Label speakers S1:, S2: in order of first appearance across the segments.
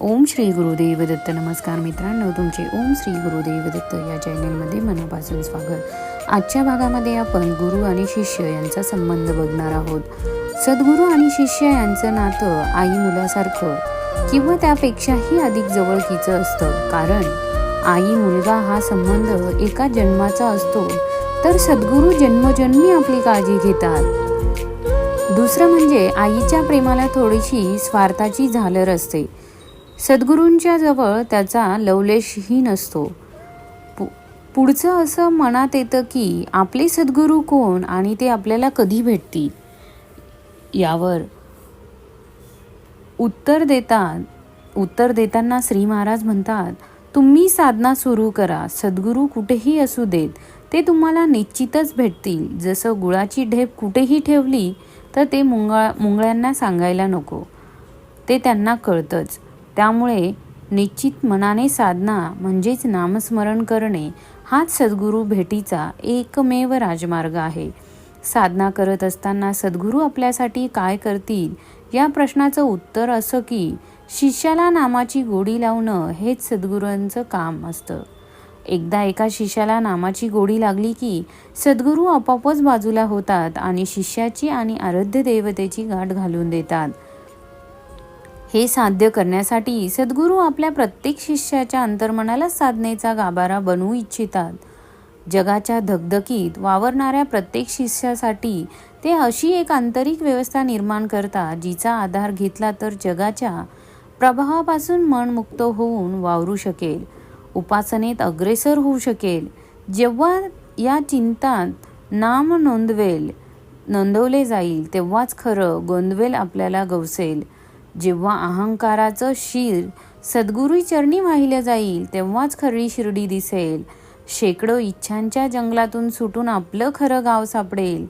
S1: ओम श्री गुरुदेव दत्त नमस्कार मित्रांनो तुमचे ओम श्री गुरुदेव दत्त या चॅनलमध्ये मनापासून स्वागत. आजच्या भागामध्ये आपण गुरु आणि शिष्य यांचा संबंध बघणार आहोत. सद्गुरू आणि शिष्य यांचं नातं आई मुलासारखं किंवा त्यापेक्षाही अधिक जवळकीचं असतं. कारण आई मुलगा हा संबंध एका जन्माचा असतो तर सद्गुरू जन्मजन्मी आपली काळजी घेतात. दुसरं म्हणजे आईच्या प्रेमाला थोडीशी स्वार्थाची झालर असते. सद्गुरूंच्या जवळ त्याचा लवलेशही नसतो. पु पुढचं असं मनात येतं की आपले सद्गुरू कोण आणि ते आपल्याला कधी भेटतील? यावर उत्तर देतात उत्तर देताना श्री महाराज म्हणतात तुम्ही साधना सुरू करा. सद्गुरू कुठेही असू देत ते तुम्हाला निश्चितच भेटतील. जसं गुळाची ढेप कुठेही ठेवली तर ते मुंगळा मुंगळ्यांना सांगायला नको. ते त्यांना कळतंच. त्यामुळे निश्चित मनाने साधना म्हणजेच नामस्मरण करणे हाच सद्गुरू भेटीचा एकमेव राजमार्ग आहे. साधना करत असताना सद्गुरू आपल्यासाठी काय करतील? या प्रश्नाचं उत्तर असं की शिष्याला नामाची गोडी लावणं हेच सद्गुरूंचं काम असतं. एकदा एका शिष्याला नामाची गोडी लागली की सद्गुरू आपोआपच बाजूला होतात आणि शिष्याची आणि आराध्य देवतेची गाठ घालून देतात. हे साध्य करण्यासाठी सद्गुरू आपल्या प्रत्येक शिष्याच्या अंतर्मनाला साधनेचा गाभारा बनवू इच्छितात. जगाच्या धगधकीत वावरणाऱ्या प्रत्येक शिष्यासाठी ते अशी एक आंतरिक व्यवस्था निर्माण करतात जिचा आधार घेतला तर जगाच्या प्रभावापासून मन मुक्त होऊन वावरू शकेल उपासनेत अग्रेसर होऊ शकेल. जेव्हा या चिंतात नाम नोंदवेल नोंदवले जाईल तेव्हाच खरं गोंदवेल आपल्याला गवसेल. जेव्हा अहंकाराचं शिर सद्गुरू चरणी वाहिलं जाईल तेव्हाच खरी शिर्डी दिसेल. शेकडो इच्छांच्या जंगलातून सुटून आपलं खरं गाव सापडेल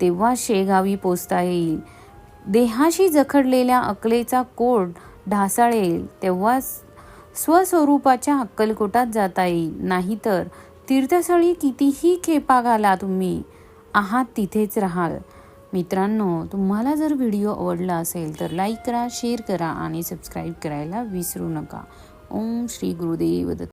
S1: तेव्हा शेगावी पोचता येईल. देहाशी जखडलेल्या अकलेचा कोट ढासाळेल तेव्हा स्वस्वरूपाच्या अक्कलकोटात जाता येईल. नाहीतर तीर्थस्थळी कितीही खेपा घाला तुम्ही आहात तिथेच राहाल. मित्रांनो तुम्हाला जर व्हिडिओ आवडला असेल तर लाईक करा शेअर करा आणि सबस्क्राईब करायला विसरू नका. ओम श्री गुरुदेव दत्त